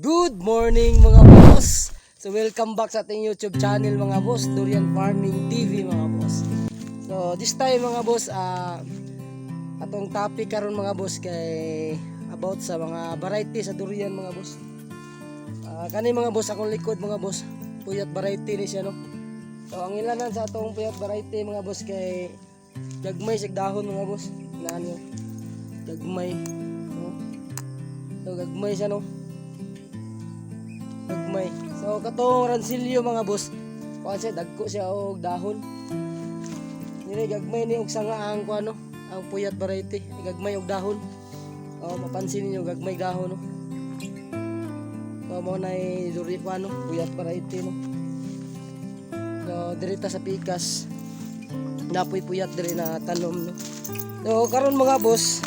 Good morning mga boss! So welcome back sa ating YouTube channel mga boss, Durian Farming TV mga boss. So this time mga boss, ah atong topic karon mga boss kay about sa mga variety sa durian mga boss. Ah kani mga boss akong likod mga boss, puyat variety ni siya no. So ang ilanan sa atong puyat variety mga boss kay gagmay sig dahon mga boss. Ilan yun? Gagmay. No? So gagmay siya no. Gagmay. So katong ransilyo mga boss, kuan siya dagko siya og dahon. Nire gagmay ni og sanga ang kuan ang puyat variety, gagmay og dahon. Oh, mapansin niyo gagmay dahon no. So mo na duri kuan no, puyat variety no. So dirita sa pikas. Napoy puyat diri na tanom no. So karon mga boss,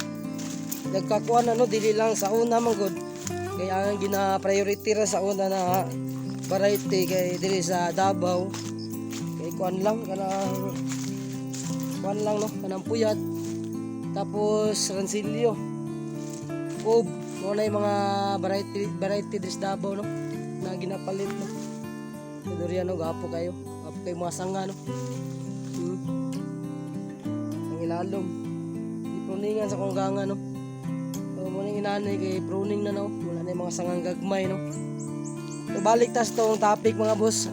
nagkakuan na no dili lang sa una man kaya ang gina priority ra sa una na variety kay diri sa Davao. Kay kuan lang kanang kuan lang no? Kanang puyat. Tapos ransilyo ub mo na mga variety variety diri sa Davao no? Na ginapalit no? Kay durian no? Gapo kayo. Gapo kayo mga sanga no? Hmm. ang ilalom. Ipuningan sa konggangan no Yung inanay kay pruning na no. Wala na yung mga sangang gagmay no. So, balik tas tong topic mga boss.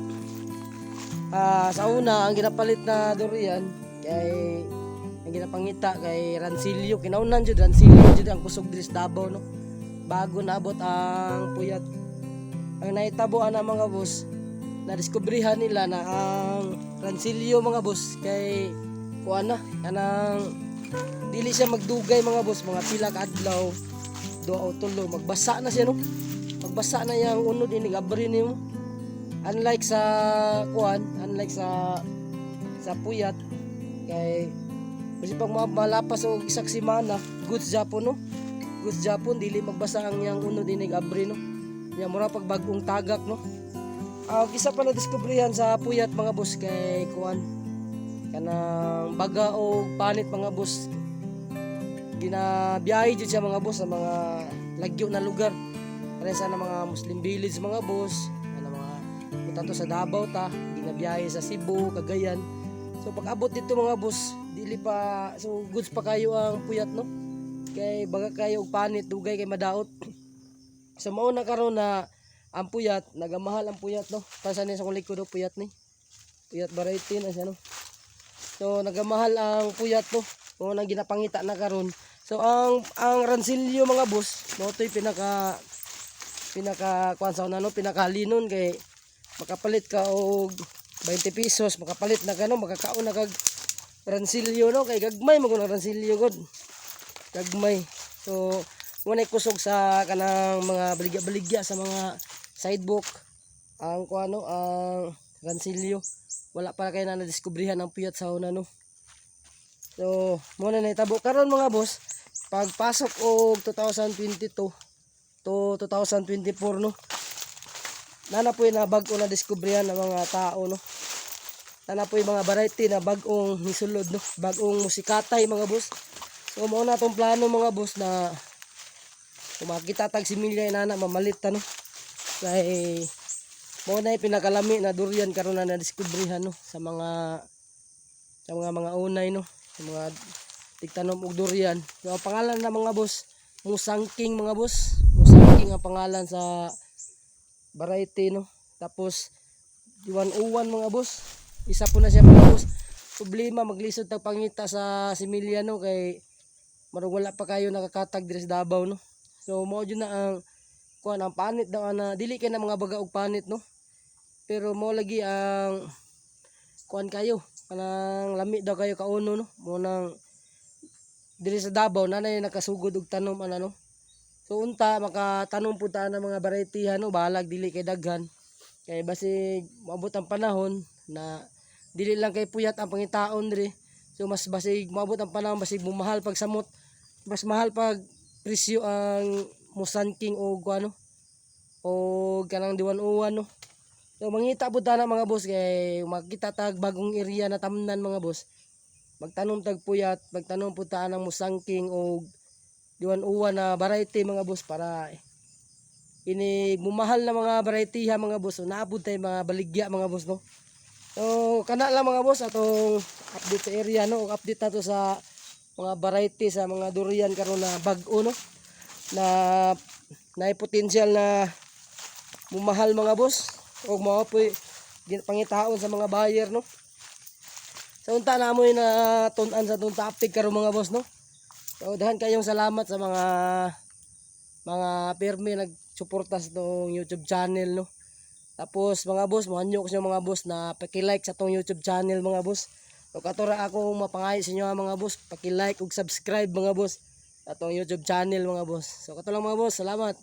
Ah, sa una, ang ginapalit na durian kay ang ginapangita kay Ransilyo. Kinaunan jud Ransilyo jud ang kusog diri Davao no. Bago naabot ang puyat. Ang naitabuan na mga boss, na diskubrihan nila na ang Ransilyo mga boss kay kuan na kanang dili siya magdugay mga boss mga pila ka adlaw o tulo. Magbasa na siya no? Magbasa na yang unod ini abri nimo unlike sa kuan unlike sa sa puyat kay kasi pag ma- malapas og isang semana goods Japon no? Goods Japon dili magbasa ang yang unod ini abri no? Nya mura pag bagong tagak no? Ang isa pa na diskubrihan sa puyat mga boss kay kuan kanang baga o panit mga boss ginabiyahe jud siya mga boss sa mga lagyo na lugar. Para sa mga Muslim village mga boss na mga punta sa Davao ta ginabiyahe sa Cebu Cagayan. So pag abot dito mga boss dili pa so goods pa kayo ang puyat no? Kay baga kayo og panit dugay kay madaot. So mao na karon na ang puyat nagamahal ang puyat no? Para ni sa kong likod oh, puyat ni? Puyat variety na siya no So nagamahal ang puyat no. Kung nang ginapangita na karon. So ang ang ransilyo mga boss, mo to'y pinaka pinaka kuan sa no, pinakalinon kay makapalit ka og 20 pesos, makapalit na kano, makakaon na kag ransilyo no kay gagmay mo kung ransilyo god. Gagmay. So muna kusog sa kanang mga baligya-baligya sa mga sidewalk ang kuan no, ang ransilyo. Wala pa kayo na nadiskubrihan ang puyat sa una no? So muna na itabo karon mga boss pagpasok og 2022 to 2024 no? Nana po na bag-o na diskubrihan ng mga tao no? Nana po mga variety na bag-ong nisulod no? Bag-ong musikatay mga boss. So mao na tong plano mga boss na kung makita tag si Milya nana mamalit ta no kay mo na pinakalami na durian karon na nadiskubrihan no sa mga sa mga mga unay no sa mga tigtanom og durian. So ang pangalan na mga boss musangking mga boss. Musangking ang pangalan sa variety no. Tapos diwan uwan mga boss. Isa po na siya mga boss. Problema maglisod tag pangita sa similya no kay wala pa kayo nakakatag diri sa Davao no. So mao na ang kuan ang panit daw na dili kay na mga baga og panit no? Pero mo lagi ang kuan kayo kanang lami daw kayo kauno no? Mo nang diri sa Davao nanay nakasugod og tanom ana no? So unta makatanom pud ta ng mga variety no? Balag dili kay daghan. Kay basig moabot ang panahon na dili lang kay puyat ang pangitaon diri. So mas basig moabot ang panahon basig bumahal pag samot. Mas mahal pag presyo ang musanking o ano o kanang diwan uwan no? So mangita ta na mga boss kay makita tag bagong area na tamnan mga boss. Magtanom tag puyat magtanom pud ta ng musangking o diwan uwan na variety mga boss para kini bumahal na mga variety ha mga boss. So, naabot tayo mga baligya mga boss no. So kana lang mga boss atong update sa area no, update nato sa mga variety sa mga durian karon na bag-o no na na potential na mumahal mga boss ug mao po pangitaon sa mga buyer no. Sa unta na mo na tun-an sa tong topic karon mga boss no. So dahan kayong salamat sa mga mga pirmi nagsuporta sa tong YouTube channel no. Tapos mga boss, mohanyok sa mga boss na paki-like sa tong YouTube channel mga boss. So katura ako mapangayo sa inyo mga boss, paki-like ug subscribe mga boss sa tong YouTube channel mga boss. So kato lang mga boss, salamat.